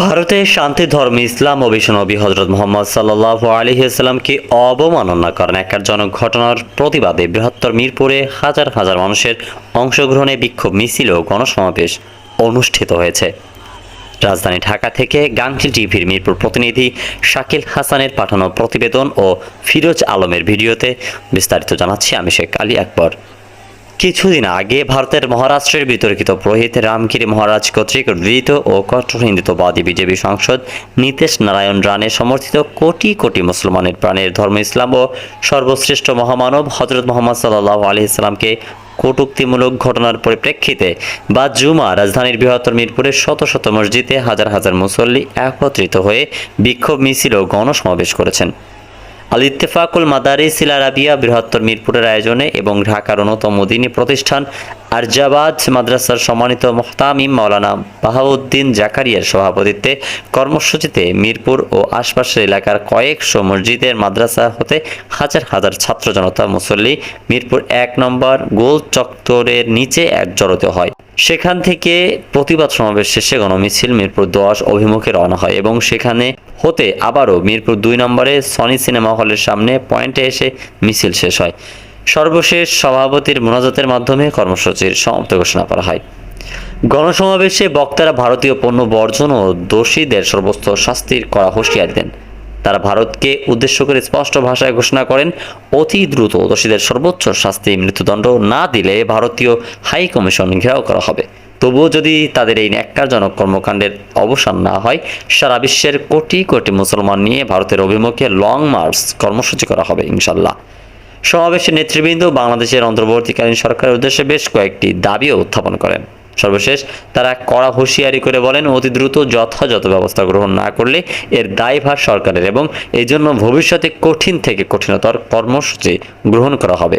ভারতে শান্তি ধর্ম ইসলাম বিশ্বনবী হজরত মোহাম্মদ সাল্লাহ আলহিসাল্লামকে অবমাননা করেন। একজনক ঘটনার প্রতিবাদে বৃহত্তর মিরপুরে হাজার হাজার মানুষের অংশগ্রহণে বিক্ষোভ মিছিল ও গণসমাবেশ অনুষ্ঠিত হয়েছে। রাজধানী ঢাকা থেকে গাংটি টিভির মিরপুর প্রতিনিধি শাকিল হাসানের পাঠানো প্রতিবেদন ও ফিরোজ আলমের ভিডিওতে বিস্তারিত জানাচ্ছি আমি শেখ আলী আকবর। কিছুদিন আগে ভারতের মহারাষ্ট্রের বিতর্কিত পুরোহিত রামগিরি মহারাজ কর্তৃক গৃহীত ও কঠোর হিন্দুত্ববাদী বিজেপি সাংসদ নীতিশ নারায়ণ রানের সমর্থিত কোটি কোটি মুসলমানের প্রাণের ধর্ম ইসলাম ও সর্বশ্রেষ্ঠ মহামানব হজরত মোহাম্মদ সাল্লাহ আলি ইসলামকে কটুক্তিমূলক ঘটনার পরিপ্রেক্ষিতে বা জুমা রাজধানীর বৃহত্তর মিরপুরে শত শত মসজিদে হাজার হাজার মুসল্লি একত্রিত হয়ে বিক্ষোভ মিছিল ও গণসমাবেশ করেছেন। আল ইত্তেফাকুল মাদারিস আরাবিয়া বৃহত্তর মিরপুরের আয়োজনে এবং ঢাকার অন্যতম দিনী প্রতিষ্ঠান আরজাবাদ মাদ্রাসার সম্মানিত মোহতামিম মাওলানা বাহাউদ্দিন জাকারিয়ার সভাপতিত্বে কর্মসূচিতে মিরপুর ও আশপাশের এলাকার কয়েকশো মসজিদের মাদ্রাসা হতে হাজার হাজার ছাত্র জনতা মুসল্লি মিরপুর এক নম্বর গোল চত্বরের নিচে এক জড়তে হয়। সেখান থেকে প্রতিবাদ সমাবেশ শেষে গণমিছিল মিরপুর দশ অভিমুখে রওনা হয় এবং সেখানে হতে আবারও মিরপুর দুই নম্বরে সনি সিনেমা হলের সামনে পয়েন্টে এসে মিছিল শেষ হয়। সর্বশেষ সভাপতির মোনাজাতের মাধ্যমে কর্মসূচির সমাপ্তি ঘোষণা করা হয়। গণসমাবেশে বক্তারা ভারতীয় পণ্য বর্জন ও দোষীদের সর্বোচ্চ শাস্তির করা হুঁশিয়ারি দেন। তারা ভারতকে উদ্দেশ্য করে স্পষ্ট ভাষায় ঘোষণা করেন, অতি দ্রুত দোষীদের সর্বোচ্চ শাস্তি মৃত্যুদণ্ড না দিলে ভারতীয় হাই কমিশন ঘেরাও করা হবে। তবুও যদি তাদের এই ন্যাক্কারজনক কর্মকাণ্ডের অবসান না হয়, সারা বিশ্বের কোটি কোটি মুসলমান নিয়ে ভারতের অভিমুখে লং মার্চ কর্মসূচি করা হবে ইনশাল্লাহ সমাবেশে নেতৃবৃন্দ বাংলাদেশের অন্তর্বর্তীকালীন সরকারের উদ্দেশ্যে বেশ কয়েকটি দাবিও উত্থাপন করেন। সর্বশেষ, তারা কড়া হুঁশিয়ারি করে বলেন, অতি দ্রুত যথাযথ ব্যবস্থা গ্রহণ না করলে এর দায়ভার সরকারের এবং এই জন্য ভবিষ্যতে কঠিন থেকে কঠিনতর কর্মসূচি গ্রহণ করা হবে।